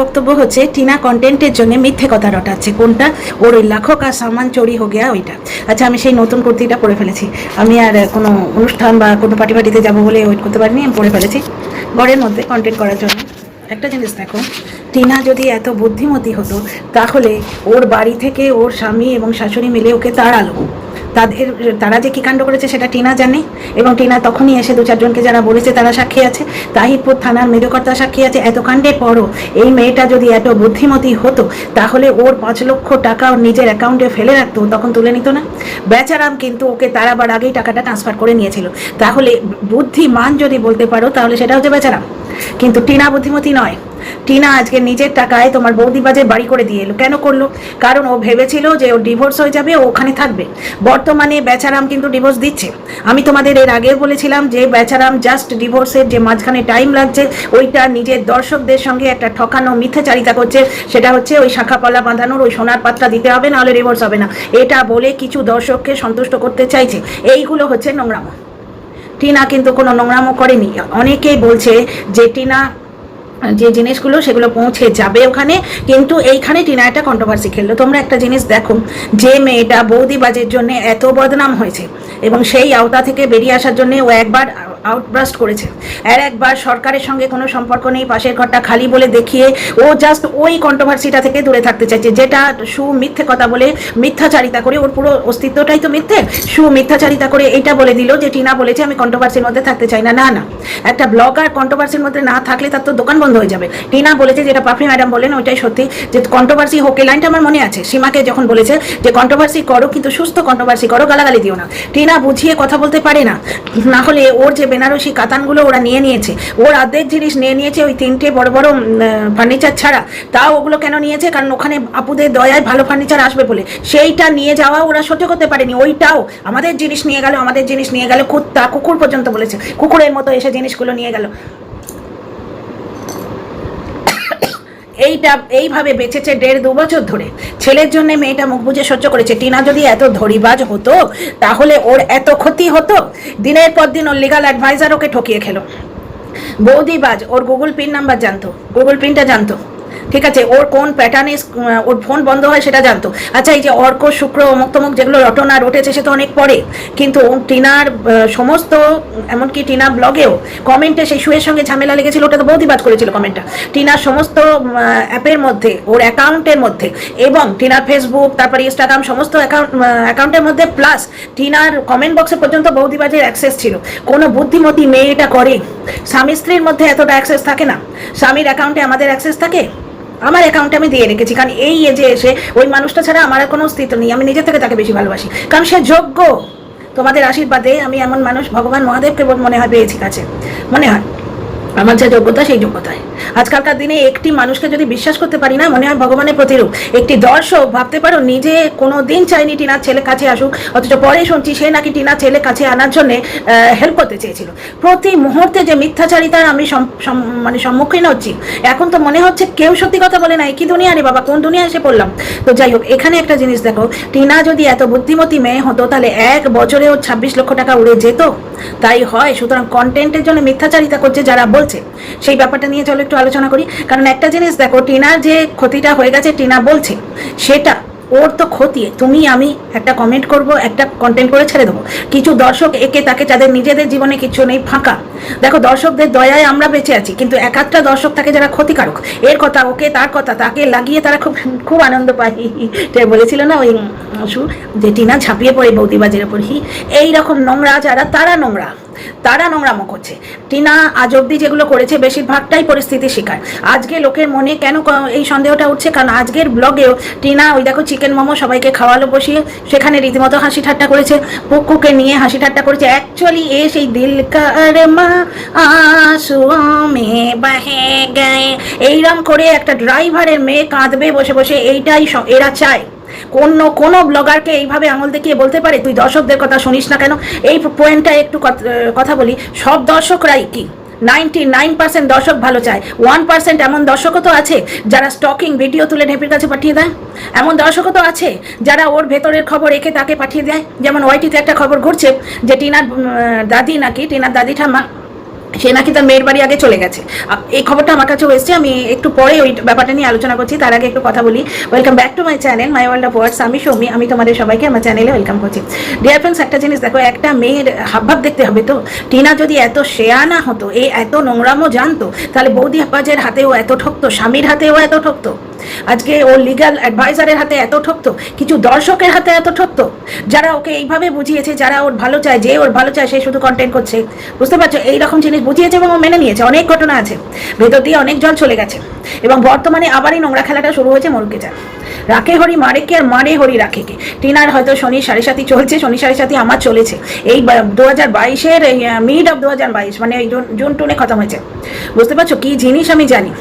বক্তব্য হচ্ছে, টিনা কন্টেন্টের জন্য মিথ্যে কথা রটাচ্ছে। কোনটা? ওর ওই লাখো কা সামান চুরি হো গিয়া ওইটা। আচ্ছা আমি সেই নতুন কুর্তিটা পরে ফেলেছি। আমি আর কোনো অনুষ্ঠান বা কোনো পার্টি পার্টিতে যাব বলে ওয়েট করতে পারিনি, আমি পরে ফেলেছি। ঘরের মধ্যে কন্টেন্ট করার জন্য। একটা জিনিস দেখো, টিনা যদি এত বুদ্ধিমতী হতো, তাহলে ওর বাড়ি থেকে ওর স্বামী এবং শাশুড়ি মিলে ওকে তাড়ালো। তাদের, তারা যে কী কাণ্ড করেছে সেটা টিনা জানে এবং টিনা তখনই এসে দু চারজনকে যারা বলেছে তারা সাক্ষী আছে। তাহিরপুর থানার মেজকর্তা সাক্ষী আছে। এত কাণ্ডের পরও এই মেয়েটা যদি এত বুদ্ধিমতী হতো, তাহলে ওর পাঁচ লক্ষ টাকা ওর নিজের অ্যাকাউন্টে ফেলে রাখতো, তখন তুলে নিত না? বেচারাম কিন্তু ওকে তারাবার আগেই টাকাটা ট্রান্সফার করে নিয়েছিল। তাহলে বুদ্ধিমান যদি বলতে পারো, তাহলে সেটা হচ্ছে বেচারাম। কিন্তু টিনা বুদ্ধিমতী নয়। টিনা আজকে নিজের টাকায় তোমার বৌদিবাজে বাড়ি করে দিয়ে এলো। কেন করল? কারণ ও ভেবেছিল যে ও ডিভোর্স হয়ে যাবে, ও ওখানে থাকবে। বর্তমানে বেচারাম কিন্তু ডিভোর্স দিচ্ছে। আমি তোমাদের এর আগে বলেছিলাম যে বেচারাম জাস্ট ডিভোর্সের যে মাঝখানে টাইম লাগছে, ওইটা নিজের দর্শকদের সঙ্গে একটা ঠকানো মিথ্যাচারিতা করছে। সেটা হচ্ছে ওই শাখা পলা বাঁধানোর ওই সোনার পাত্রা দিতে হবে, নাহলে ডিভোর্স হবে না। এটা বলে কিছু দর্শককে সন্তুষ্ট করতে চাইছে। এইগুলো হচ্ছে নোংরামো। টিনা কিন্তু কোনো নোংরামো করেনি। অনেকেই বলছে যে টিনা, যে জিনিসগুলো সেগুলো পৌঁছে যাবে ওখানে, কিন্তু এইখানে টিনা একটা কন্ট্রোভার্সি খেললো। তোমরা একটা জিনিস দেখো, যে মেয়েটা বৌদিবাজের জন্য এত বদনাম হয়েছে এবং সেই আওতা থেকে বেরিয়ে আসার জন্য ও একবার আউটব্রাস্ট করেছে। আর একবার সরকারের সঙ্গে কোনো সম্পর্ক নেই, পাশের ঘরটা খালি বলে দেখিয়ে ও জাস্ট ওই কন্ট্রোভার্সিটা থেকে দূরে থাকতে চাইছে, যেটা সু মিথ্যে কথা বলে মিথ্যাচারিতা করে ওর পুরো অস্তিত্বটাই তো মিথ্যে। সু মিথ্যাচারিতা করে এইটা বলে দিল যে, টিনা বলেছে আমি কন্ট্রোভার্সির মধ্যে থাকতে চাই না। না না। একটা ব্লগার কন্ট্রোভার্সির মধ্যে না থাকলে তার তো দোকান বন্ধ হয়ে যাবে। টিনা বলেছে যেটা পাপড়ি ম্যাডাম বলেন, ওইটাই সত্যি। যে কন্ট্রোভার্সি হোক লাইনটা আমার মনে আছে। সীমাকে যখন বলেছে যে কন্ট্রোভার্সি করো, কিন্তু সুস্থ কন্ট্রোভার্সি করো, গালাগালি দিও না। টিনা বুঝিয়ে কথা বলতে পারে না। না হলে ওর যে বেনারসি কাতানগুলো ওরা নিয়ে নিয়েছে। ওর অর্ধেক জিনিস নিয়ে নিয়েছে ওই তিনটে বড় বড় ফার্নিচার ছাড়া। তাও ওগুলো কেন নিয়েছে? কারণ ওখানে আপুদের দয়ায় ভালো ফার্নিচার আসবে বলে। সেইটা নিয়ে যাওয়া ওরা সহ্য করতে পারেনি। ওইটাও আমাদের জিনিস নিয়ে গেল, আমাদের জিনিস নিয়ে গেল, কুত্তা কুকুর পর্যন্ত বলেছে। কুকুরের মতো এসে জিনিসগুলো নিয়ে গেল। এইটা এইভাবে বেঁচেছে দেড় দু বছর ধরে। ছেলের জন্য মেয়েটা মুখ বুঝে সহ্য করেছে। টিনা যদি এত ধরিবাজ হতো, তাহলে ওর এত ক্ষতি হতো? দিনের পর দিন ওর লিগাল অ্যাডভাইজার ওকে ঠকিয়ে খেলো। বৌদিবাজ, ওর গুগল পিন নাম্বার জানতো। গুগল পিনটা জানতো। ঠিক আছে, ওর কোন প্যাটার্নে ওর ফোন বন্ধ হয় সেটা জানতো। আচ্ছা এই যে অর্ক, শুক্র, অমুক তমুক যেগুলো রটনা রটেছে, সে তো অনেক পরে কিন্তু টিনার সমস্ত, এমনকি টিনা ব্লগেও কমেন্টে সেই শুয়ের সঙ্গে ঝামেলা লেগেছিল, ওটা তো বৌদিবাজ করেছিল কমেন্টটা টিনার সমস্ত অ্যাপের মধ্যে, ওর অ্যাকাউন্টের মধ্যে, এবং টিনার ফেসবুক তারপরে ইনস্টাগ্রাম সমস্ত অ্যাকাউন্ট অ্যাকাউন্টের মধ্যে প্লাস টিনার কমেন্ট বক্সে পর্যন্ত বৌদিবাজের অ্যাক্সেস ছিল। কোনো বুদ্ধিমতী মেয়ে এটা করে, স্বামী স্ত্রীর মধ্যে এতটা অ্যাক্সেস থাকে না। স্বামীর অ্যাকাউন্টে আমাদের অ্যাক্সেস থাকে? আমার অ্যাকাউন্টে আমি দিয়ে রেখেছি। কারণ এই এজে এসে, ওই মানুষটা ছাড়া আমার আর কোনো অস্তিত্ব নেই। আমি নিজের থেকে তাকে বেশি ভালোবাসি। কারণ সে যোগ্য। তোমাদের আশীর্বাদে আমি এমন মানুষ, ভগবান মহাদেবকে মনে হয় পেয়েছি কাছে। মনে হয়। আমার যা যোগ্যতা, সেই যোগ্যতায়। আজকালকার দিনে একটি মানুষকে যদি বিশ্বাস করতে পারি না, মনে হয় ভগবানের প্রতিরূপ। একটি দর্শক ভাবতে পারো, নিজে কোনো দিন চাইনি টিনার ছেলে কাছে আসুক, অথচ পরে শুনছি সে নাকি টিনার ছেলে কাছে আনার জন্য হেল্প করতে চেয়েছিল। প্রতি মুহূর্তে যে মিথ্যাচারিতার আমি মানে সম্মুখীন হচ্ছি, এখন তো মনে হচ্ছে কেউ সত্যি কথা বলে নাই, কি দুনিয়া রে বাবা, কোন দুনিয়া এসে পড়লাম? তো যাই হোক, এখানে একটা জিনিস দেখো, টিনা যদি এত বুদ্ধিমতী মেয়ে হতো, তাহলে এক বছরে ওর ছাব্বিশ লক্ষ টাকা উড়ে যেত? তাই হয়, সুতরাং কন্টেন্টের জন্য মিথ্যাচারিতা করছে যারা বলছে। সেই ব্যাপারটা নিয়ে চলো একটু আলোচনা করি। কারণ একটা জিনিস দেখো, টিনার যে ক্ষতিটা হয়ে গেছে, টিনা বলছে, সেটা ওর তো ক্ষতি, তুমি, আমি একটা কমেন্ট করব, একটা কন্টেন্ট করে ছেড়ে দেবো। কিছু দর্শক একে তাকে, যাদের নিজেদের জীবনে কিছু নেই, ফাঁকা। দেখো, দর্শকদের দয়ায় আমরা বেঁচে আছি, কিন্তু এক দর্শক থাকে যারা ক্ষতিকারক, এর কথা, ওকে, তার কথা, তাকে লাগিয়ে তারা খুব খুব আনন্দ পায়। বলেছিল না ওই যে টিনা ঝাঁপিয়ে পড়ে বৌদিবাজের ওপর। হি, এইরকম নোংরা যারা, তারা নোংরা। তারা নোংরামো করছে। টিনা আজ অব্দি যেগুলো করেছে, বেশিরভাগটাই পরিস্থিতি শিকার। আজকে লোকের মনে কেন এই সন্দেহটা উঠছে? কারণ আজকের ব্লগেও টিনা ওই দেখো চিকেন মোমো সবাইকে খাওয়ালো বসিয়ে, সেখানে রীতিমতো হাসি ঠাট্টা করেছে। পুকুকে নিয়ে হাসি ঠাট্টা করেছে। অ্যাকচুয়ালি এ সেই দিল কার মা আঁসুও মে বাহে গায়ে। এইরকম করে একটা ড্রাইভারের মেয়ে কাঁদবে বসে বসে, এইটাই এরা চায়। কোন কোনো ব্লগারকে এইভাবে আঙুল দেখিয়ে বলতে পারে? তুই দর্শকদের কথা শুনিস না কেন? এই পয়েন্টটা একটু কথা বলি। সব দর্শকরাই কি? নাইনটি নাইন পার্সেন্ট দর্শক ভালো চায়। ওয়ান পার্সেন্ট এমন দর্শকও তো আছে যারা স্টকিং ভিডিও তুলে ঢেপির কাছে পাঠিয়ে দেয়। এমন দর্শকও তো আছে যারা ওর ভেতরের খবর এঁকে তাকে পাঠিয়ে দেয়। যেমন ওয়াইটিতে একটা খবর ঘুরছে যে টিনার দাদি নাকি, টিনার দাদি ঠাম্মা সে নাকি তার মেয়ের বাড়ি আগে চলে গেছে। এই খবরটা আমার কাছেও এসেছে, আমি একটু পরে ওই ব্যাপারটা নিয়ে আলোচনা করছি, তার আগে একটু কথা বলি। Welcome back to my channel my world of words আমি সৌমি, আমি তোমাদের সবাইকে আমার চ্যানেলে ওয়েলকাম করছি। ডিয়ার ফ্রেন্ডস একটা জিনিস দেখো, একটা মেয়ের হাবভাব দেখতে হবে তো। টিনা যদি এত শেয়ানা হতো এই এত নোংরামও জানতো, তাহলে বৌদি আব্বাজের হাতেও এত ঠকতো, স্বামীর হাতেও এত ঠকতো। আজকে ও লিগ্যাল অ্যাডভাইজারের হাতে এত ঠকতো, কিছু দর্শকের হাতে এত ঠকতো। যারা ওকে এইভাবে বুঝিয়েছে, যারা ওর ভালো চায়, যে ওর ভালো চায়, সে শুধু কন্টেন্ট করছে। বুঝতে পারছ? এই রকম জিনিস বুঝিয়েছে এবং মেনে নিয়েছে। অনেক ঘটনা আছে। ভেতর দিয়ে অনেক জল চলে গেছে। এবং বর্তমানে আবারই নোংরা খেলাটা শুরু হয়েছে মরুকে যায় রাখে হরি মারে কে আর মারে হরি রাখে কে টিনার হয়তো শনি সাড়ে সাথী চলছে, শনি সাড়ে সাথী আমার চলেছে। এই দু হাজার বাইশের মিড অফ দু হাজার বাইশ মানে এই জুন টুনে খতম হয়েছে। বুঝতে পারছ? কি জিনিস আমি জানি।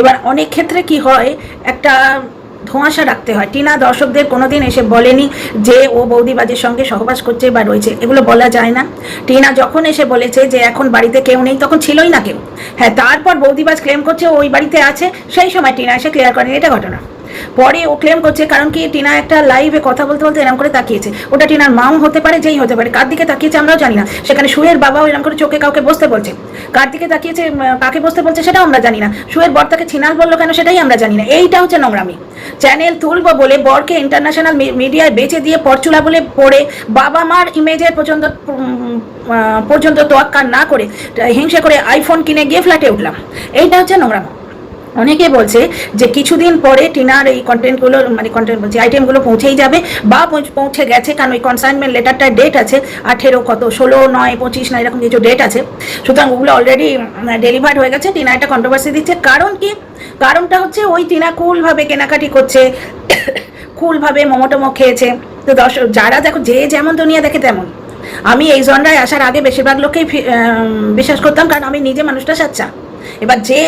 এবার অনেক ক্ষেত্রে কি হয়, একটা ধোঁয়াশা রাখতে হয়। টিনা দর্শকদের কোনোদিন এসে বলেনি যে ও বৌদিবাজের সঙ্গে সহবাস করছে বা রয়েছে। এগুলো বলা যায় না। টিনা যখন এসে বলেছে যে এখন বাড়িতে কেউ নেই, তখন ছিলই না কেউ। হ্যাঁ তারপর বৌদিবাজ ক্লেম করছে ওই বাড়িতে আছে। সেই সময় টিনা এসে ক্লিয়ার করেনি। এটা ঘটনা। পরে ও ক্লেম করছে, কারণ কি টিনা একটা লাইভে কথা বলতে বলতে এরকম করে তাকিয়েছে। ওটা টিনার মাও হতে পারে, যেই হতে পারে। কার দিকে তাকিয়েছে আমরাও জানি না। সেখানে সুয়ের বাবাও এরকম করে চোখে কাউকে বসতে বলছে। কার দিকে তাকিয়েছে কাকে বসতে বলছে সেটাও আমরা জানি না। সুয়ের বর তাকে ছিনাল বলল কেন সেটাই আমরা জানি না। এইটা হচ্ছে নোংরামি। চ্যানেল তুলবো বলে বরকে ইন্টারন্যাশনাল মিডিয়ায় বেচে দিয়ে পরচুলা বলে পড়ে বাবা মার ইমেজের পর্যন্ত পর্যন্ত তোয়াক্কা না করে, হিংসে করে আইফোন কিনে গিয়ে ফ্ল্যাটে উঠলাম। এইটা হচ্ছে নোংরামো। অনেকে বলছে যে কিছুদিন পরে টিনার এই কন্টেন্টগুলো মানে কন্টেন্ট বলছি আইটেমগুলো পৌঁছেই যাবে বা পৌঁছ- গেছে, কারণ ওই কনসাইনমেন্ট লেটারটার ডেট আছে, আঠেরো কত, ষোলো, নয়, পঁচিশ, নয়, এরকম কিছু ডেট আছে। সুতরাং ওগুলো অলরেডি ডেলিভার্ড হয়ে গেছে। টিনা একটা কন্ট্রোভার্সি দিচ্ছে। কারণ কি? কারণটা হচ্ছে ওই টিনা কুলভাবে কেনাকাটি করছে কুলভাবে মোমোটোমো খেয়েছে। তো দর্শক যারা দেখো, যে যেমন দুনিয়া দেখে তেমন। আমি এই জনরায় আসার আগে বেশিরভাগ লোককেই বিশ্বাস করতাম, কারণ আমি নিজে মানুষটা সাচ্চা এবার যে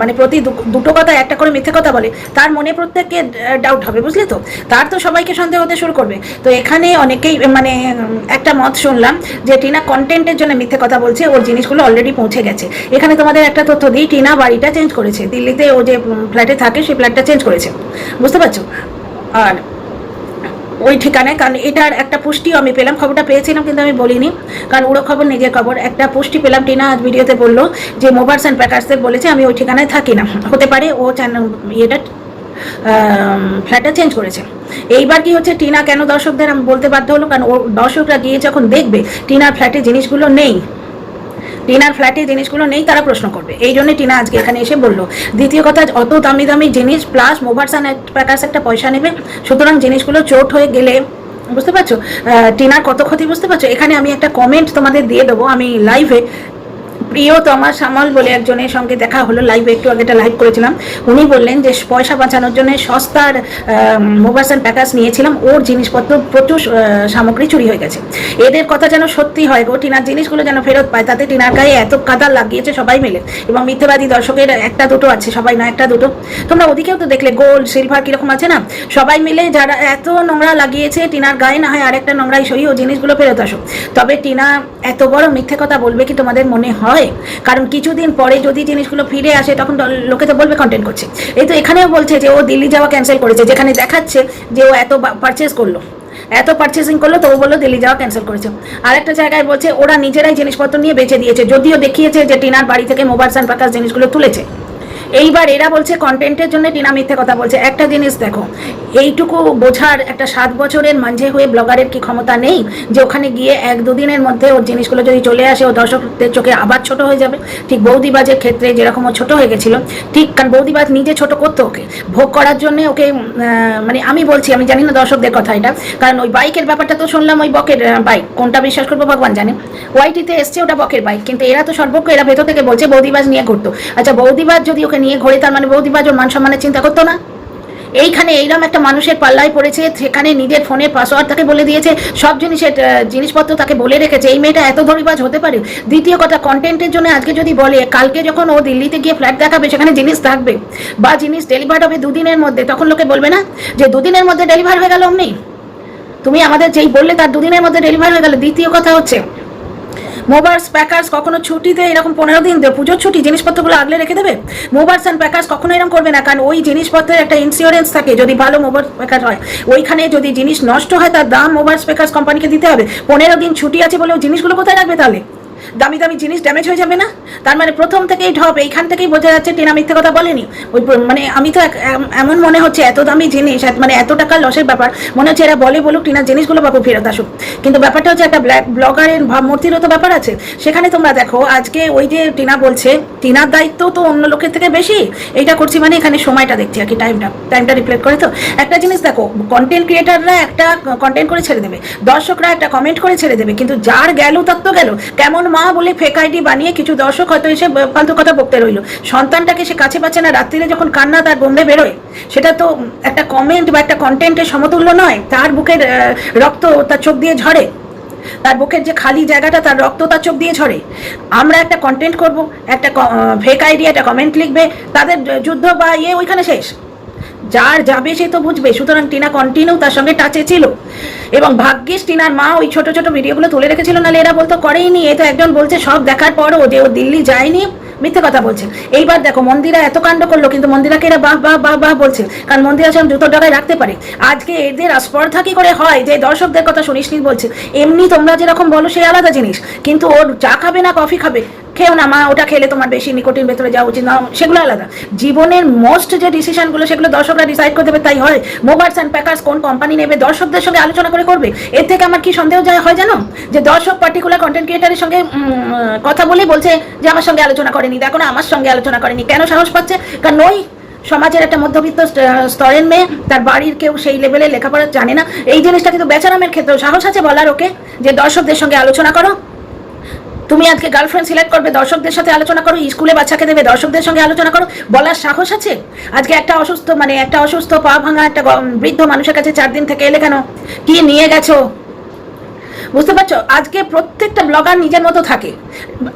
মানে প্রতি দুটো কথা একটা করে মিথ্যে কথা বলে, তার মনে প্রত্যেককে ডাউট হবে, বুঝলে তো? তার তো সবাইকে সন্দেহ হতে শুরু করবে। তো এখানে অনেকেই মানে একটা মত শুনলাম যে টিনা কন্টেন্টের জন্য মিথ্যে কথা বলছে, ওর জিনিসগুলো অলরেডি পৌঁছে গেছে। এখানে তোমাদের একটা তথ্য দিই, টিনা বাড়িটা চেঞ্জ করেছে। দিল্লিতে ও যে ফ্ল্যাটে থাকে, সেই ফ্ল্যাটটা চেঞ্জ করেছে। বুঝতে পারছ? আর ওই ঠিকানায়, কারণ এটার একটা পুষ্টিও আমি পেলাম, খবরটা পেয়েছিলাম কিন্তু আমি বলিনি। কারণ উড়ো খবর, নিজের খবর, একটা পুষ্টি পেলাম, টিনা আজ ভিডিওতে বলল যে মোবাইলস অ্যান্ড প্যাকার্সদের বলেছে, আমি ওই ঠিকানায় থাকি না। হতে পারে ও চ্যানেল ইয়েটা ফ্ল্যাটটা চেঞ্জ করেছে। এইবার কি হচ্ছে, টিনা কেন দর্শকদের, আমি বলতে বাধ্য হলো, কারণ ও দর্শকরা গিয়ে যখন দেখবে, টিনার ফ্ল্যাটে জিনিসগুলো নেই টিনার ফ্ল্যাটে জিনিসগুলো নেই, তারা প্রশ্ন করবে। এই জন্য টিনা আজকে এখানে এসে বলল, দ্বিতীয় কথা, অত দামি দামি জিনিস প্লাস মোভারসান এক প্রকাশ একটা পয়সা নেবে, সুতরাং জিনিসগুলো চোট হয়ে গেলে, বুঝতে পারছ? টিনার কত ক্ষতি বুঝতে পারছ? এখানে আমি একটা কমেন্ট তোমাদের দিয়ে দেবো, আমি লাইভে প্রিয় তোমার সামাল বলে একজনের সঙ্গে দেখা হলো লাইভে একটু আগে একটা লাইভ করেছিলাম। উনি বললেন যে পয়সা বাঁচানোর জন্য সস্তার মোবাইলস অ্যান্ড প্যাকার্স নিয়েছিলাম, ওর জিনিসপত্র প্রচুর সামগ্রী চুরি হয়ে গেছে। এদের কথা যেন সত্যি হয় গো, টিনার জিনিসগুলো যেন ফেরত পায়, তাতে টিনার গায়ে এত কাদা লাগিয়েছে সবাই মিলে। এবং মিথ্যেবাদী দর্শকের একটা দুটো আছে, সবাই না একটা দুটো। তোমরা ওদিকেও তো দেখলে গোল্ড সিলভার কীরকম আছে না? সবাই মিলে যারা এত নোংরা লাগিয়েছে, টিনার গায়ে না হয় আরেকটা নোংরাই সই, ও জিনিসগুলো ফেরত আসো তবে টিনা এত বড় মিথ্যে কথা বলবে কি তোমাদের মনে হয়? কারণ কিছুদিন পরে যদি জিনিসগুলো ফিরে আসে, তখন লোকে তো বলবে কন্টেন্ট করছে। এই তো এখানেও বলছে যে ও দিল্লি যাওয়া ক্যান্সেল করেছে, যেখানে দেখাচ্ছে যে ও এত পারচেস করল। এত পারচেসিং করল তো ও বলল দিল্লি যাওয়া ক্যান্সেল করেছে। আরেকটা জায়গায় বলছে, ওরা নিজেরাই জিনিসপত্র নিয়ে বেঁচে দিয়েছে। যদিও দেখিয়েছে যে টিনার বাড়ি থেকে মোবাইল সান প্রকাশ জিনিসগুলো তুলেছে। এইবার এরা বলছে কন্টেন্টের জন্য টিনা মিথ্যে কথা বলছে। একটা জিনিস দেখো, এইটুকু বোঝার একটা সাত বছরের মাঝে হয়ে ব্লগারের কি ক্ষমতা নেই যে ওখানে গিয়ে এক দুদিনের মধ্যে ওর জিনিসগুলো যদি চলে আসে, ও দর্শকদের চোখে আবার ছোট হয়ে যাবে। ঠিক বৌদিবাজের ক্ষেত্রে যেরকম ও ছোট হয়ে গেছিল, ঠিক কারণ বৌদিবাজ নিজে ছোট করতো ওকে। ভোগ করার জন্য ওকে মানে আমি বলছি, আমি জানি না দর্শকদের কথা এটা, কারণ ওই বাইকের ব্যাপারটা তো শুনলাম, ওই বকের বাইক। কোনটা বিশ্বাস করব ভগবান জানে। ওয়াইটিতে এসছে ওটা বকের বাইক, কিন্তু এরা তো সর্বক্ষ এরা ভেতর থেকে বলছে বৌদিবাজ নিয়ে ঘুরতো। আচ্ছা বৌদিবাজ যদি ওকে নিয়ে ঘোরে তার মানে বৌদিবাজ ওর মান সম্মানের চিন্তা করতো না। এইখানে এইরকম একটা মানুষের পাল্লায় পড়েছে, সেখানে নিজের ফোনের পাসওয়ার্ড তাকে বলে দিয়েছে, সব জিনিসের জিনিসপত্র তাকে বলে রেখেছে। এই মেয়েটা এত ধরিবাজ হতে পারে? দ্বিতীয় কথা কন্টেন্টের জন্য আজকে যদি বলে, কালকে যখন ও দিল্লিতে গিয়ে ফ্ল্যাট দেখাবে, সেখানে জিনিস থাকবে, বা জিনিস ডেলিভার হবে দুদিনের মধ্যে, তখন লোকে বলবে না যে দুদিনের মধ্যে ডেলিভার হয়ে গেল অমনি? তুমি আমাদের যেই বললে, তার দুদিনের মধ্যে ডেলিভার হয়ে গেল। দ্বিতীয় কথা হচ্ছে মোবাইলস প্যাকার্স কখনো ছুটিতে এরকম পনেরো দিন পুজোর ছুটি, জিনিসপত্রগুলো আগলে রেখে দেবে? মোবাইলস অ্যান্ড প্যাকার্স কখনো এরকম করবে না, কারণ ওই জিনিসপত্রের একটা ইন্স্যুরেন্স থাকে। যদি ভালো মোবাইল প্যাকার হয়, ওইখানে যদি জিনিস নষ্ট হয়, তার দাম মোবাইলস প্যাকার্স কোম্পানিকে দিতে হবে। পনেরো দিন ছুটি আছে বলে জিনিসগুলো কোথায় রাখবে তাহলে? দামি দামি জিনিস ড্যামেজ হয়ে যাবে না? তার মানে প্রথম থেকেই ঢপ, এইখান থেকেই বোঝা যাচ্ছে টিনা মিথ্যে কথা বলেনি। ওই মানে আমি তো এমন মনে হচ্ছে, এত দামি জিনিস মানে এত টাকার লসের ব্যাপার। মনে হচ্ছে এরা বলে বলুক, টিনার জিনিসগুলো বাবু ফেরত আসুক। কিন্তু ব্যাপারটা হচ্ছে একটা ব্লগারের ভাবমূর্তিরও তো ব্যাপার আছে। সেখানে তোমরা দেখো, আজকে ওই যে টিনা বলছে, টিনার দায়িত্ব তো অন্য লোকের থেকে বেশি। এইটা করছি মানে এখানে সময়টা দেখছি, আর কি টাইমটা টাইমটা রিফ্লেক্ট করে তো। একটা জিনিস দেখো কন্টেন্ট ক্রিয়েটাররা একটা কন্টেন্ট করে ছেড়ে দেবে। দর্শকরা একটা কমেন্ট করে ছেড়ে দেবে, কিন্তু যার গেল তার তো গেল। কেমন মা বলে ফেক আইডি বানিয়ে কিছু দর্শক হয়তো এসে ফালতু কথা বকতে রইল। সন্তানটাকে সে কাছে পাচ্ছে না, রাত্রিরে যখন কান্না তার গন্ধে বেরোয়, সেটা তো একটা কমেন্ট বা একটা কন্টেন্টের সমতুল্য নয়, তার বুকের রক্ত তার চোখ দিয়ে ঝরে। তার বুকের যে খালি জায়গাটা, তার রক্ত তার চোখ দিয়ে ঝরে। আমরা একটা কন্টেন্ট করব, একটা ফেক আইডি একটা কমেন্ট লিখবে, তাদের যুদ্ধ বা ইয়ে ওইখানে শেষ। যার যাবে সে তো বুঝবে। সুতরাং টিনা কন্টিনিউ তার সঙ্গে টাচে ছিল। এবং ভাগ্যিস টিনার মা ওই ছোট ছোট ভিডিওগুলো তুলে রেখেছিল নাহলে এরা বলতো, করেইনি, এ তো একজন বলছে, সব দেখার পরও যে ও দিল্লি যায়নি, মিথ্যে কথা বলছে। এইবার দেখো, মন্দিরা এত কাণ্ড করল, কিন্তু মন্দিরাকে এরা বাহ বাহ বাহ বাহ বলছে। কারণ মন্দিরা সেরকম জুতোর ডাগায় রাখতে পারে, আজকে এদের স্পর্ধা কি করে হয়? যে দর্শকদের কথা শুনিস নি বলছে। এমনি তোমরা যেরকম বলো সেই আলাদা জিনিস। কিন্তু ওর চা খাবে না, কফি খাবে। খেও না, মা, ওটা খেলে তোমার বেশি নিকোটিন ভেতরে যাওয়া উচিত না। সেগুলো আলাদা। জীবনের মোস্ট যে ডিসিশনগুলো সেগুলো দর্শকরা ডিসাইড করে দেবে, তাই হয়। মোবাইলস অ্যান্ড প্যাকার্স কোন কোম্পানি নেবে, দর্শকদের সঙ্গে আলোচনা করে করবে। এর থেকে আমার কি সন্দেহ যায়, হয় জানো? যে দর্শক পার্টিকুলার কন্টেন্ট ক্রিয়েটারের সঙ্গে কথা বলেই বলছে যে আমার সঙ্গে আলোচনা করেনি। দেখো না, আমার সঙ্গে আলোচনা করেনি। কেন সাহস পাচ্ছে? কারণ ওই সমাজের একটা মধ্যবিত্ত স্তরের মেয়ে, তার বাড়ির কেউ সেই লেভেলে লেখাপড়া জানে না। এই জিনিসটা কিন্তু বেচারামের ক্ষেত্রেও সাহস আছে বলার ওকে, যে দর্শকদের সঙ্গে আলোচনা করো। তুমি আজকে গার্লফ্রেন্ড সিলেক্ট করবে, দর্শকদের সাথে আলোচনা করো, স্কুলে বাচ্চাকে দেবে, দর্শকদের সঙ্গে আলোচনা করো, বলার সাহস আছে? আজকে একটা অসুস্থ মানে একটা অসুস্থ, পা ভাঙা একটা বৃদ্ধ মানুষের কাছে চার দিন থেকে এলে কেন? কি নিয়ে গেছো? বুঝতে পারছ? আজকে প্রত্যেকটা ব্লগার নিজের মতো থাকে।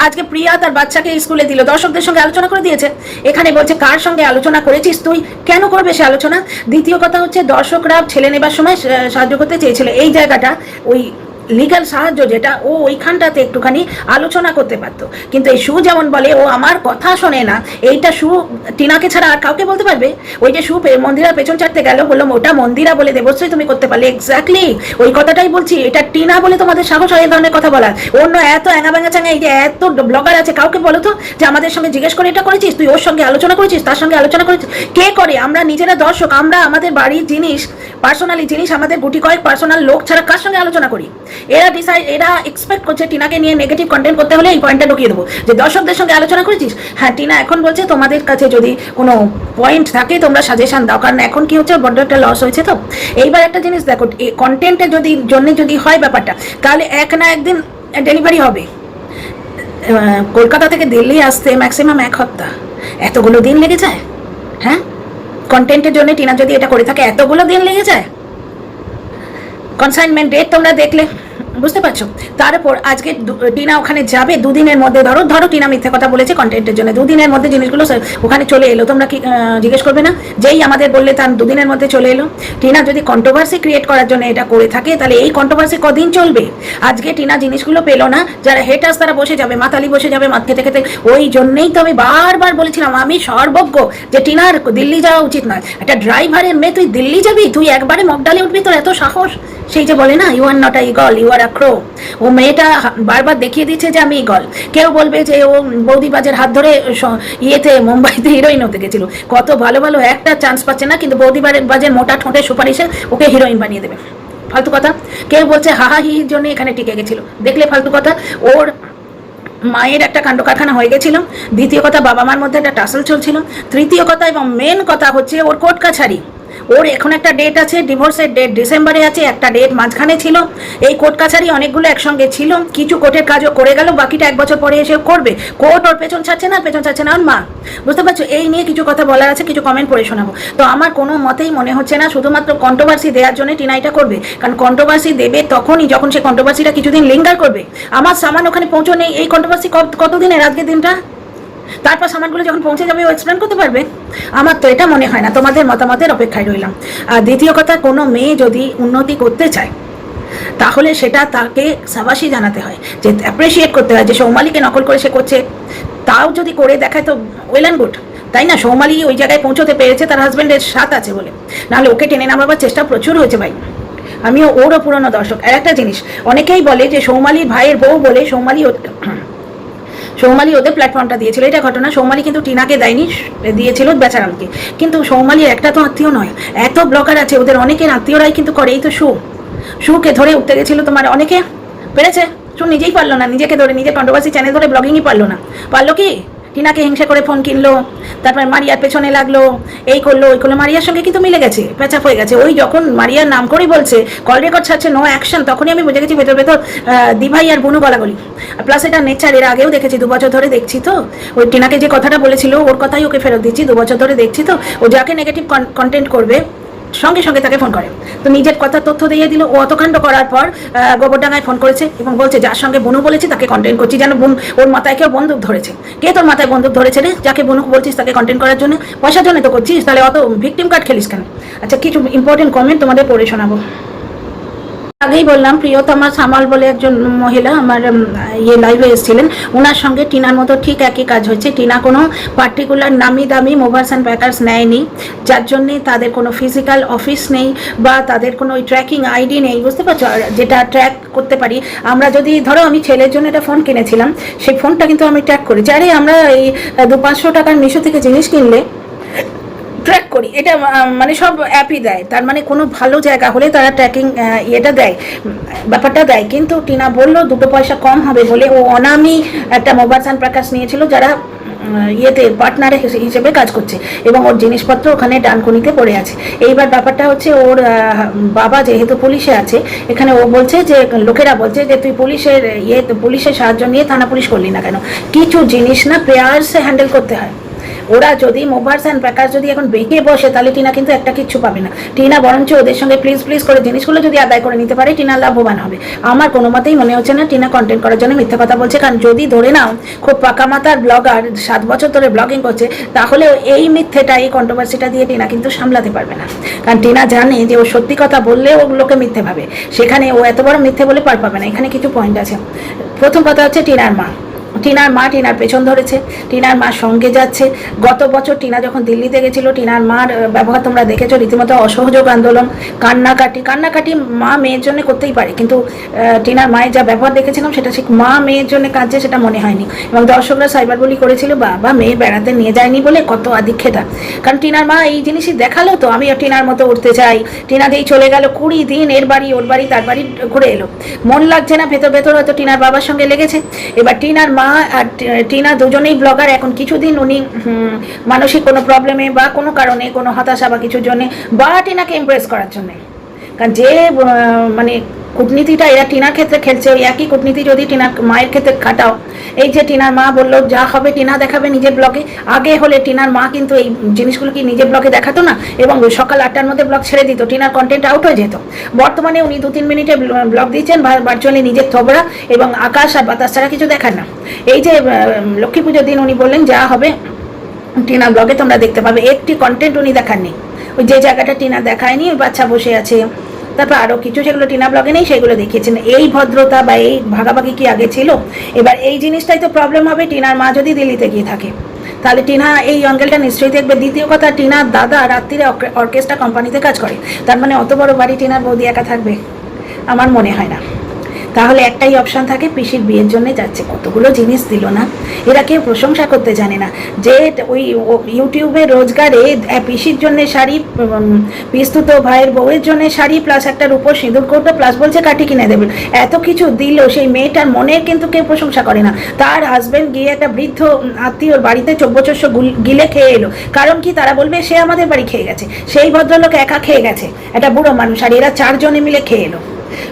আজকে প্রিয়া তার বাচ্চাকে স্কুলে দিল, দর্শকদের সঙ্গে আলোচনা করে দিয়েছে। এখানে বলছে, কার সঙ্গে আলোচনা করেছিস তুই? কেন করবে সে আলোচনা? দ্বিতীয় কথা হচ্ছে, দর্শকরা ছেলে নেবার সময় সাহায্য করতে চেয়েছিল। এই জায়গাটা, ওই লিগাল সাহায্য যেটা ও ওইখানটাতে একটুখানি আলোচনা করতে পারতো। কিন্তু এই সু যেমন বলে, ও আমার কথা শোনে না, এইটা সু টিনাকে ছাড়া আর কাউকে বলতে পারবে? ওই যে সু মন্দিরার পেছন চাটতে গেল বললাম ওটা মন্দিরা বলে দেবশ্রী তুমি করতে পারলে। এক্স্যাক্টলি ওই কথাটাই বলছি, এটা টিনা বলে তোমাদের সাহস হয় এই ধরনের কথা বলার। অন্য এত এঙা ব্যাঙা চাঙা এই যে এত ব্লগার আছে, কাউকে বলো তো যে আমাদের সঙ্গে জিজ্ঞেস করে এটা করেছিস? তুই ওর সঙ্গে আলোচনা করেছিস? তার সঙ্গে আলোচনা করেছিস? কে করে? আমরা নিজেরা দর্শক, আমরা আমাদের বাড়ির জিনিস, পার্সোনালি জিনিস, আমাদের গুটি কয়েক পার্সোনাল লোক ছাড়া কার সঙ্গে আলোচনা করি? এরা ডিসাইড এরা এক্সপেক্ট করছে টিনাকে নিয়ে নেগেটিভ কন্টেন্ট করতে হলে এই পয়েন্টটা ঢুকিয়ে দেবো। যে দর্শকদের সঙ্গে আলোচনা করেছিস? হ্যাঁ টিনা, এখন বলছে তোমাদের কাছে যদি কোনো পয়েন্ট থাকে, তোমরা সাজেশন দাও। কারণ এখন কি হচ্ছে? বড্ড একটা লস হয়েছে তো। এইবার একটা জিনিস দেখো কন্টেন্টের যদি, জন্য যদি হয় ব্যাপারটা, তাহলে এক না একদিন ডেলিভারি হবে। কলকাতা থেকে দিল্লি আসতে ম্যাক্সিমাম এক সপ্তাহ এতগুলো দিন লেগে যায়? হ্যাঁ? কন্টেন্টের জন্য টিনা যদি এটা করে থাকে, এতগুলো দিন লেগে যায়? কনসাইনমেন্ট ডেট তোমরা দেখলে। বুঝতে পারছ? তারপর আজকে টিনা ওখানে যাবে, দুদিনের মধ্যে, ধরো ধরো টিনা মিথ্যে কথা বলেছে কন্টেন্টের জন্য। দুদিনের মধ্যে জিনিসগুলো ওখানে চলে এলো। তোমরা কি জিজ্ঞেস করবে না? যেই আমাদের বললে তার দুদিনের মধ্যে চলে এলো। টিনা যদি কন্ট্রোভার্সি ক্রিয়েট করার জন্য এটা করে থাকে, তাহলে এই কন্ট্রোভার্সি কদিন চলবে? আজকে টিনা জিনিসগুলো পেল না। যারা হেটার্স তারা বসে যাবে, মাতালি বসে যাবে মাত খেতে খেতে। ওই জন্যেই তো আমি বারবার বলেছিলাম, আমি সর্বজ্ঞ যে টিনার দিল্লি যাওয়া উচিত নয়। একটা ড্রাইভারের মেয়ে, তুই দিল্লি যাবি? তুই একবারে মগডালে উঠবি? তোর এত সাহস? সেই যে বলে না you are not eagle you are a crow ও মেয়েটা বারবার দেখিয়ে দিচ্ছে যে আমি ইগল কেউ বলবে যে ও বৌদিবাজের হাত ধরে ইয়েতে মুম্বাইতে হিরোইন হতে গেছিল। কত ভালো ভালো একটা চান্স পাচ্ছে না, কিন্তু বৌদিবাজের বাজের মোটা ঠোঁটে সুপারিশে ওকে হিরোইন বানিয়ে দেবে। ফালতু কথা। কেউ বলছে হাহা হির জন্য এখানে টিকে গেছিল। দেখলে ফালতু কথা। ওর মায়ের একটা কাণ্ড কারখানা হয়ে গেছিল। দ্বিতীয় কথা বাবা মার মধ্যে একটা টাসল চলছিল। তৃতীয় কথা এবং মেন কথা হচ্ছে ওর কোর্ট কাছারি ওর এখন একটা ডেট আছে ডিভোর্সের ডেট ডিসেম্বরে আছে, একটা ডেট মাঝখানে ছিল। এই কোর্ট কাছারি অনেকগুলো একসঙ্গে ছিল। কিছু কোর্টের কাজও করে গেল, বাকিটা এক বছর পরে এসে করবে। কোর্ট ওর পেছন ছাড়ছে না, পেছন ছাড়ছে না ওর মা। বুঝতে পারছ? এই নিয়ে কিছু কথা বলার আছে, কিছু কমেন্ট পড়ে শোনাবো। তো আমার কোনো মতেই মনে হচ্ছে না, শুধুমাত্র কন্ট্রোভার্সি দেওয়ার জন্য টিনাইটা করবে। কারণ কন্ট্রোভার্সি দেবে তখনই যখন সে কন্ট্রোভার্সিটা কিছুদিন লিঙ্গার করবে। আমার সামান ওখানে পৌঁছনে এই কন্ট্রোভার্সি কতদিনের? আজকের দিনটা? তারপর সামানগুলো যখন পৌঁছে যাবে, ও এক্সপ্লেন করতে পারবে। আমার তো এটা মনে হয় না, তোমাদের মতামতের অপেক্ষায় রইলাম। আর দ্বিতীয় কথা, কোনো মেয়ে যদি উন্নতি করতে চায়, তাহলে সেটা তাকে সাবাসি জানাতে হয়, যে অ্যাপ্রিসিয়েট করতে হয়, যে সৌমালিকে নকল করে সে করছে। তাও যদি করে দেখায় তো ওয়েল অ্যান্ড গুড তাই না? সৌমালি ওই জায়গায় পৌঁছতে পেরেছে, তার হাজব্যান্ডের সাথ আছে বলে। নাহলে ওকে টেনে নামাবার চেষ্টা প্রচুর হয়েছে ভাই। আমিও ওরও পুরনো দর্শক। আর একটা জিনিস, অনেকেই বলে যে সৌমালির ভাইয়ের বউ বলে সৌমালি সৌমালি ওদের প্ল্যাটফর্মটা দিয়েছিল। এটা ঘটনা সৌমালি কিন্তু টিনাকে দেয়নি, দিয়েছিল বেচারামকে। কিন্তু সৌমালির একটা তো আত্মীয় নয়, এত ব্লকার আছে, ওদের অনেকের আত্মীয়রাই কিন্তু করে, এই তো শু। শুকে ধরে উঠতে গেছিল তোমার অনেকে। পেরেছে? শু নিজেই পারল না, নিজেকে ধরে, নিজের কন্ট্রোভার্সি চ্যানেল ধরে ব্লগিংই পারল না। পারল কি? টিনাকে হিংসা করে ফোন কিনলো, তারপর মারিয়ার পেছনে লাগল, এই করল, ওই করল, মারিয়ার সঙ্গে কিন্তু মিলে গেছে পেঁচাপ হয়ে গেছে। ওই যখন মারিয়ার নাম করেই বলছে কল রেকর্ড ছাড়ছে নো অ্যাকশন তখনই আমি বুঝে গেছি ভেতর ভেতর দিভাই আর বুনু গলাগলি। প্লাস এটা নেচার এর আগেও দেখেছি, দু বছর ধরে দেখছি তো। ওই টিনাকে যে কথাটা বলেছিল, ওর কথাই ওকে ফেরত দিচ্ছি, দু বছর ধরে দেখছি তো। ও যাকে নেগেটিভ কন্টেন্ট করবে সঙ্গে সঙ্গে তাকে ফোন করে। তো নিজের কথা তথ্য দিয়ে দিল। ও অতকাণ্ড করার পর গোবরডাঙ্গায় ফোন করেছে এবং বলছে, যার সঙ্গে বনু বলেছি তাকে কন্টেন্ট করছি। যেন বোন ওর মাথায় কেউ বন্দুক ধরেছে। কে তোর মাথায় বন্দুক ধরেছে রে? যাকে বনুক বলছিস তাকে কন্টেন্ট করার জন্য। পয়সার জন্য তো করছিস। তাহলে অত ভিকটিম কার্ড খেলিস কেন? আচ্ছা কিছু ইম্পর্টেন্ট কমেন্ট তোমাদের পড়ে শোনাবো। আগেই বললাম, প্রিয়তমা সামাল বলে একজন মহিলা আমার ইয়ে লাইভে এসেছিলেন। ওনার সঙ্গে টিনার মতো ঠিক একই কাজ হচ্ছে টিনা কোনো পার্টিকুলার নামি দামি মোবাইলস অ্যান্ড প্যাকার্স নেয়নি, যার জন্যে তাদের কোনো ফিজিক্যাল অফিস নেই বা তাদের কোনো ওই ট্র্যাকিং আইডি নেই। বুঝতে পারছ? যেটা ট্র্যাক করতে পারি, আমরা যদি, ধরো আমি ছেলের জন্য একটা ফোন কিনেছিলাম, সেই ফোনটা কিন্তু আমি ট্র্যাক করি যারে আমরা এই দু পাঁচশো টাকার মিশো থেকে জিনিস কিনলে ট্র্যাক করি। এটা মানে সব অ্যাপই দেয়। তার মানে কোনো ভালো জায়গা হলে তারা ট্র্যাকিং ইয়েটা দেয়, ব্যাপারটা দেয়। কিন্তু টিনা বলল, দুটো পয়সা কম হবে বলে ও অনামি একটা মোবাইল সান প্যাকাস নিয়েছিল, যারা ইয়েতে পার্টনার হিসেবে কাজ করছে। এবং ওর জিনিসপত্র ওখানে ডানকুনিতে পড়ে আছে। এইবার ব্যাপারটা হচ্ছে ওর বাবা যেহেতু পুলিশে আছে, এখানে ও বলছে যে, লোকেরা বলছে যে, তুই পুলিশের ইয়ে পুলিশের সাহায্য নিয়ে থানা পুলিশ করলি না কেন? কিছু জিনিস না প্রেয়ার্সে হ্যান্ডেল করতে হয়। ওরা যদি মোবাইলস অ্যান্ড প্যাকার যদি এখন বেঁকে বসে, তাহলে টিনা কিন্তু একটা কিচ্ছু পাবে না। টিনা বরঞ্চ ওদের সঙ্গে প্লিজ প্লিজ করে জিনিসগুলো যদি আদায় করে নিতে পারে, টিনা লাভবান হবে। আমার কোনো মতেই মনে হচ্ছে না টিনা কন্টেন্ট করার জন্য মিথ্যা কথা বলছে। কারণ যদি ধরে নাও, খুব পাকা মাতার ব্লগার সাত বছর ধরে ব্লগিং করছে, তাহলে এই মিথ্যেটা, এই কন্ট্রোভার্সিটা দিয়ে টিনা কিন্তু সামলাতে পারবে না। কারণ টিনা জানে যে ও সত্যি কথা বললে ও লোকে মিথ্যে ভাবে। সেখানে ও এত বড় মিথ্যে বলে পার পাবে না। এখানে কিছু পয়েন্ট আছে। প্রথম কথা হচ্ছে টিনার মা। টিনার মা টিনার পেছন ধরেছে, টিনার মা সঙ্গে যাচ্ছে। গত বছর টিনা যখন দিল্লিতে গেছিল, টিনার মার ব্যবহার তোমরা দেখেছ, রীতিমতো অসহযোগ আন্দোলন, কান্নাকাটি কান্নাকাটি মা মেয়ের জন্য করতেই পারে, কিন্তু টিনার মায়ের যা ব্যবহার দেখেছিলাম, সেটা ঠিক মা মেয়ের জন্য কাঁদছে, সেটা মনে হয়নি। এবং দর্শকরা সাইবার বলি করেছিল, বাবা, মেয়ে বেড়াতে নিয়ে যায়নি বলে কত আদিক্ষেতা। কারণ টিনার মা এই জিনিসই দেখাল তো আমি টিনার মতো উঠতে চাই। টিনা যেই চলে গেল, কুড়ি দিন এর বাড়ি, ওর বাড়ি, তার বাড়ি ঘুরে এলো। মন লাগছে না, ভেতর ভেতর হয়তো টিনার বাবার সঙ্গে লেগেছে। এবার টিনার মা আর টিনা দুজনেই ব্লগার এখন কিছুদিন উনি মানসিক কোনো প্রবলেমে বা কোনো কারণে, কোনো হতাশা বা কিছুর জন্যে, বা টিনাকে ইমপ্রেস করার জন্যে। কারণ যে মানে কূটনীতিটা, এরা টিনার ক্ষেত্রে খেলছে, ওই একই কূটনীতি যদি টিনার মায়ের ক্ষেত্রে খাটাও। এই যে টিনার মা বলল, যা হবে টিনা দেখাবে নিজের ব্লগে। আগে হলে টিনার মা কিন্তু এই জিনিসগুলো কি নিজের ব্লগে দেখাতো না? এবং সকাল আটটার মধ্যে ব্লগ ছেড়ে দিত, টিনার কন্টেন্ট আউট হয়ে যেত। বর্তমানে উনি দু তিন মিনিটে ব্লগ দিচ্ছেন ভার্চুয়ালি নিজের থবরা এবং আকাশ আর বাতাস ছাড়া কিছু দেখান না। এই যে লক্ষ্মী পুজোর দিন উনি বললেন, যা হবে টিনা ব্লগে তোমরা দেখতে পাবে। একটি কন্টেন্ট উনি দেখাননি। ওই যে জায়গাটা টিনা দেখায়নি, ওই বাচ্চা বসে আছে। তারপর আরও কিছু যেগুলো টিনা ব্লগে নেই, সেগুলো দেখিয়েছেন। এই ভদ্রতা বা এই ভাগাভাগি কি আগে ছিল? এবার এই জিনিসটাই তো প্রবলেম হবে টিনার মা যদি দিল্লিতে গিয়ে থাকে। তাহলে টিনা, এই অঙ্গেলটা নিশ্চয়ই দেখবে। দ্বিতীয় কথা টিনার দাদা রাত্রিরে অর্কেস্ট্রা কোম্পানিতে কাজ করে। তার মানে অত বড় বাড়ি টিনার বৌদি একা থাকবে? আমার মনে হয় না। তাহলে একটাই অপশন থাকে, পিসির বিয়ের জন্য যাচ্ছে। কতগুলো জিনিস দিল না? এরা কেউ প্রশংসা করতে জানে না। যে ওই ইউটিউবে রোজগারে পিসির জন্য শাড়ি পিস্তুত ভাইয়ের বউয়ের জন্য শাড়ি প্লাস একটা রূপোর সিঁদুর করতো প্লাস বলছে কাঠি কিনে দেবেন এত কিছু দিল সেই মেয়েটার মনের কিন্তু কেউ প্রশংসা করে না। তার হাজবেন্ড গিয়ে একটা বৃদ্ধ আত্মীয়র বাড়িতে চব্বচস্য গিলে খেয়ে এলো। কারণ কি? তারা বলবে, সে আমাদের বাড়ি খেয়ে গেছে। সেই ভদ্রলোক একা খেয়ে গেছে। একটা বুড়ো মানুষ। আর এরা চারজনে মিলে খেয়ে এলো।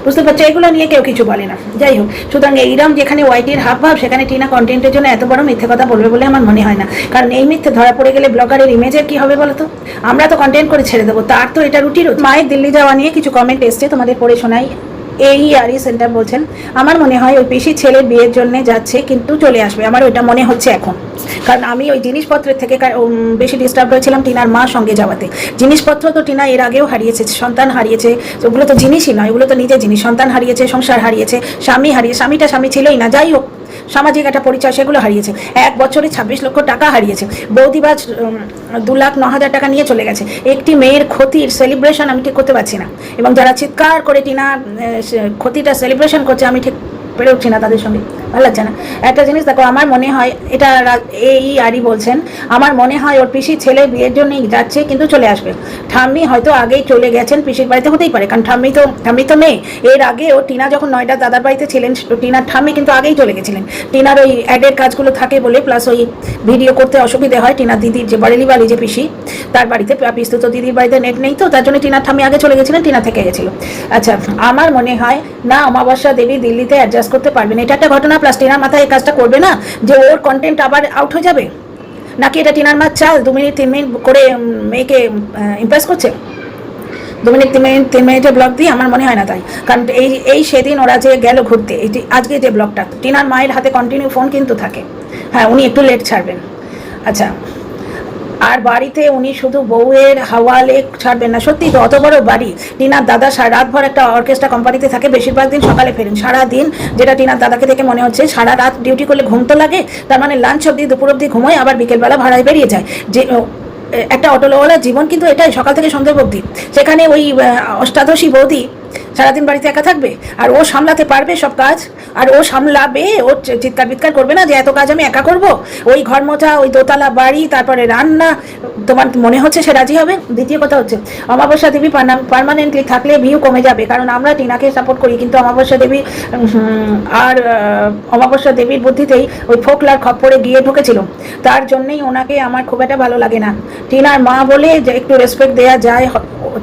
বুঝতে পারছ? এগুলো নিয়ে কেউ কিছু বলে না। যাই হোক, সুতরাং এইরম যেখানে ওয়াইটির হাব ভাব সেখানে টিনা কন্টেন্টের জন্য এত বড় মিথ্যে কথা বলবে বলে আমার মনে হয় না। কারণ এই মিথ্যে ধরা পড়ে গেলে ব্লগারের ইমেজের কি হবে বলতো? আমরা তো কন্টেন্ট করে ছেড়ে দেবো, তার তো এটা রুটি মায়ের দিল্লি যাওয়া নিয়ে কিছু কমেন্ট এসছে, তোমাদের পড়ে শোনাই। এই আর সেন্টার বলছেন, আমার মনে হয় ওই পিসি ছেলের বিয়ের জন্য যাচ্ছে, কিন্তু চলে আসবে। আমার ওইটা মনে হচ্ছে এখন। কারণ আমি ওই জিনিসপত্রের থেকে বেশি ডিস্টার্ব হয়েছিলাম টিনার মা সঙ্গে যাওয়াতে। জিনিসপত্র তো টিনা এর আগেও হারিয়েছে, সন্তান হারিয়েছে ওগুলো তো জিনিসই নয়, ওগুলো তো নিজের জিনিস। সন্তান হারিয়েছে, সংসার হারিয়েছে, স্বামী হারিয়ে স্বামীটা স্বামী ছিলই না, যাই হোক। সামাজিক একটা পরিচয় সেগুলো হারিয়েছে। এক বছরে ছাব্বিশ লক্ষ টাকা হারিয়েছে। বৌদিবাজ দু লাখ ন হাজার টাকা নিয়ে চলে গেছে। একটি মেয়ের ক্ষতির সেলিব্রেশন আমি ঠিক করতে পারছি না। এবং যারা চিৎকার করে টিনা ক্ষতিটা সেলিব্রেশন করছে, আমি ঠিক পেরে উঠছি না তাদের সঙ্গে। ভালো লাগছে না। একটা জিনিস দেখো, আমার মনে হয়, এটা এই আরই বলছেন, আমার মনে হয় ওর পিসির ছেলে বিয়ের জন্যই যাচ্ছে, কিন্তু চলে আসবে। ঠাম্মি হয়তো আগেই চলে গেছেন পিসির বাড়িতে, হতেই পারে, কারণ ঠাম্মি তো ঠাম্মি তো নেই এর আগে ও টিনা যখন নয়ডা দাদার বাড়িতে ছিলেন টিনার ঠাম্মি কিন্তু আগেই চলে গেছিলেন। টিনার ওই অ্যাডের কাজগুলো থাকে বলে প্লাস ওই ভিডিও করতে অসুবিধে হয় টিনার দিদির যে বাড়ি বাড়ি যে পিসি, তার বাড়িতে পিস্তুত দিদির বাড়িতে নেট নেই তো, তার জন্য টিনার ঠাম্মি আগে চলে গেছিলেন, টিনা থেকে গেছিল। আচ্ছা আমার মনে হয় না, অমাবস্যা দেবী দিল্লিতে অ্যাডজাস্ট করতে পারবেন এটা একটা ঘটনা প্লাস টিনার মাথায় এই কাজটা করবে না, যে ওর কন্টেন্ট আবার আউট হয়ে যাবে? নাকি এটা টিনার মা চাল, দু মিনিট, তিন মিনিট করে মেয়েকে ইমপ্রেস করছে? দু মিনিট, তিন মিনিট, তিন মিনিটের ব্লগ দিয়ে আমার মনে হয় না তাই। কারণ এই এই সেদিন ওরা যে গেল ঘুরতে এই যে আজকে যে ব্লগটা টিনার মায়ের হাতে কন্টিনিউ ফোন কিন্তু থাকে। হ্যাঁ উনি একটু লেট ছাড়বেন। আচ্ছা আর বাড়িতে উনি শুধু বউয়ের হাওয়ালে ছাড়বেন না। সত্যি তো অত বড় বাড়ি, টিনার দাদা রাতভর একটা অর্কেস্ট্রা কোম্পানিতে থাকে, বেশিরভাগ দিন সকালে ফেরেন। সারা দিন যেটা টিনার দাদাকে দেখে মনে হচ্ছে, সারা রাত ডিউটি করলে ঘুম তো লাগে, তার মানে লাঞ্চ অবধি, দুপুর অবধি ঘুমোয়, আবার বিকেলবেলা ভাড়ায় বেরিয়ে যায়। যে একটা অটোলোওয়ালার জীবন কিন্তু এটাই, সকাল থেকে সন্ধ্যে অবধি। সেখানে ওই অষ্টাদশী বৌদি সারাদিন বাড়িতে একা থাকবে? আর ও সামলাতে পারবে সব কাজ? আর ও সামলাবে, ও চিৎকার বিৎকার করবে না যে এত কাজ আমি একা করব? ওই ঘর মোছা, ওই দোতলা বাড়ি, তারপরে রান্না, তোমার মনে হচ্ছে সে রাজি হবে? দ্বিতীয় কথা হচ্ছে, অমাবস্যা দেবী পার্মানেন্টলি থাকলে ভিউ কমে যাবে, কারণ আমরা টিনাকে সাপোর্ট করি, কিন্তু অমাবস্যা দেবী আর অমাবস্যা দেবীর বুদ্ধিতেই ওই ফোকলার খপ্পরে গিয়ে ঢুকেছিল। তার জন্যই ওনাকে আমার খুব একটা ভালো লাগে না। টিনার মা বলে যে একটু রেসপেক্ট দেওয়া যায়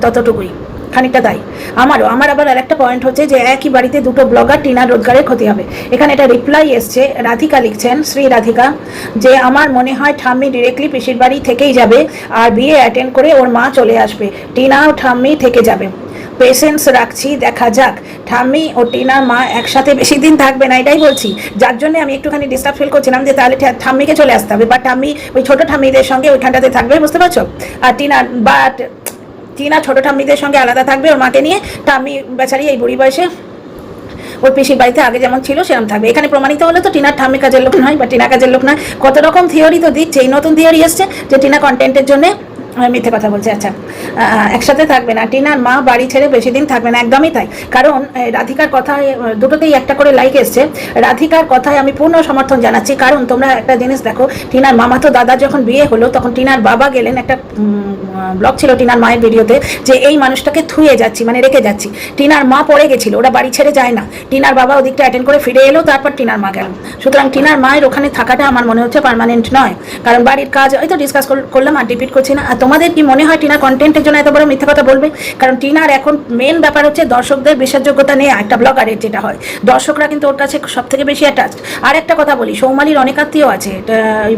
ততটুকুই। খানিকটা তাই আমারও, আমার আবার আরেকটা পয়েন্ট হচ্ছে যে একই বাড়িতে দুটো ব্লগার টিনার রোজগারের ক্ষতি হবে। এখানে একটা রিপ্লাই এসছে, রাধিকা লিখছেন, শ্রী রাধিকা, যে আমার মনে হয় ঠাম্মি ডিরেক্টলি পিসির বাড়ি থেকেই যাবে আর বিয়ে অ্যাটেন্ড করে ওর মা চলে আসবে। টিনাও ঠাম্মি থেকে যাবে। পেশেন্স রাখছি, দেখা যাক। ঠাম্মি ও টিনার মা একসাথে বেশি দিন থাকবে না, এটাই বলছি। যার জন্য আমি একটুখানি ডিস্টার্ব ফিল করছিলাম যে তাহলে ঠাম্মিকে চলে আসতে হবে। বা ঠাম্মি, ওই ছোটো ঠাম্মিদের সঙ্গে ওইখানটাতে থাকবে, বুঝতে পারছ? আর টিনার বাট টিনা ছোট ঠাম্মিদের সঙ্গে আলাদা থাকবে, ওর মাকে নিয়ে। ঠাম্মি বেচারি এই বুড়ি বয়সে, ওর পিসির বাড়িতে আগে যেমন ছিল সেরকম থাকবে। এখানে প্রমাণিত হলে তো টিনার ঠাম্মি কাজের লোক নয় বা টিনা কাজের লোক নয়। কত রকম থিওরি তো দিচ্ছে, এই নতুন থিওরি এসছে যে টিনা কন্টেন্টের জন্য মিথ্যে কথা বলছে আচ্ছা। একসাথে থাকবে না টিনার মা বাড়ি ছেড়ে বেশি দিন থাকবে না একদমই তাই। কারণ রাধিকার কথায় দুটোতেই একটা করে লাইক এসছে। রাধিকার কথায় আমি পূর্ণ সমর্থন জানাচ্ছি। কারণ, তোমরা একটা জিনিস দেখো, টিনার মামাতো দাদা যখন বিয়ে হলো, তখন টিনার বাবা গেলেন একটা ব্লগ ছিল টিনার মায়ের ভিডিওতে, যে এই মানুষটাকে থুয়ে যাচ্ছি মানে রেখে যাচ্ছি। টিনার মা পড়ে গেছিল, ওরা বাড়ি ছেড়ে যায় না। টিনার বাবা ওদিকটা অ্যাটেন্ড করে ফিরে এলো, তারপর টিনার মা গেল। সুতরাং টিনার মায়ের ওখানে থাকাটা আমার মনে হচ্ছে পার্মানেন্ট নয়। কারণ বাড়ির কাজ হয়তো ডিসকাস করলাম আর রিপিট করছি না। আর তোমাদের কি মনে হয় টিনার কন্টেন্টের জন্য এত বড় মিথ্যা কথা বলবে? কারণ টিনার এখন মেন ব্যাপার হচ্ছে দর্শকদের বিশ্বাসযোগ্যতা নিয়ে একটা ব্লগারের যেটা হয়। দর্শকরা কিন্তু ওর কাছে সব থেকে বেশি অ্যাটাচড আর একটা কথা বলি, সৌমালির অনেক আত্মীয় আছে।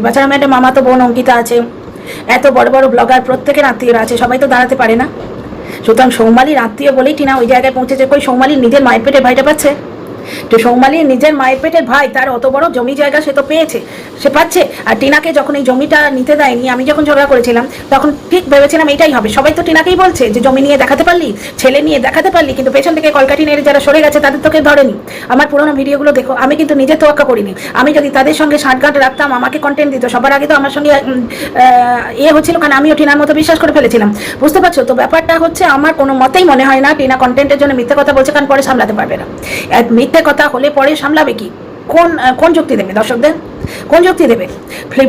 বাচ্চারা ম্যাডাম মামা তো বোন অঙ্কিতা আছে। এত বড় বড় ব্লগার প্রত্যেকের আত্মীয়রা আছে, সবাই তো দাঁড়াতে পারে না। সুতরাং সৌমালির আত্মীয় বলেই টিনা ওই জায়গায় পৌঁছেছে। কই সৌমালির নিজের মায়ের পেটের ভাইটা পাচ্ছে? তো সৌমালির নিজের মায়ের পেটের ভাই, তার অত বড় জমি জায়গা সে তো পেয়েছে, সে পাচ্ছে। আর টিনাকে যখন এই জমিটা নিতে দেয়নি, আমি যখন ঝগড়া করেছিলাম, তখন ঠিক ভেবেছিলাম এটাই হবে। সবাই তো টিনাকেই বলছে যে, জমি নিয়ে দেখাতে পারলি, ছেলে নিয়ে দেখাতে পারলি, কিন্তু পেছন থেকে কলকাটি নেড়ে যারা সরে গেছে, তাদের তোকে ধরেনি। আমার পুরোনো ভিডিওগুলো দেখো, আমি কিন্তু নিজে তোয়াক্কা করিনি। আমি যদি তাদের সঙ্গে ষাটগাঁট রাখতাম, আমাকে কন্টেন্ট দিত, সবার আগে তো আমার সঙ্গে ইয়ে হচ্ছিল কারণ আমিও টিনার মতো বিশ্বাস করে ফেলেছিলাম। বুঝতে পারছ? তো ব্যাপারটা হচ্ছে, আমার কোনো মতেই মনে হয় না টিনা কন্টেন্টের জন্য মিথ্যে কথা বলছে, কারণ পরে সামলাতে পারবে না। এক মিথ্যে কথা হলে পরে সামলাবে কি? কোন কোন যুক্তি দেবে দর্শকদের? কোন যুক্তি দেবে?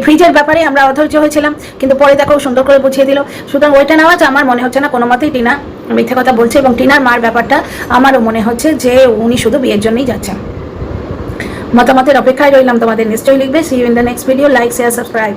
ফ্রিজের ব্যাপারে আমরা অধৈর্য হয়েছিলাম, কিন্তু পরে দেখো সুন্দর করে বুঝিয়ে দিল। সুতরাং ওইটা নেওয়া আমার মনে হচ্ছে না কোনো মতেই টিনা মিথ্যে কথা বলছে এবং টিনার মার ব্যাপারটা আমারও মনে হচ্ছে যে উনি শুধু বিয়ের জন্যই যাচ্ছেন। মতামতের অপেক্ষায় রইলাম, তোমাদের নিশ্চয়ই লিখবে। See you in the next video like share subscribe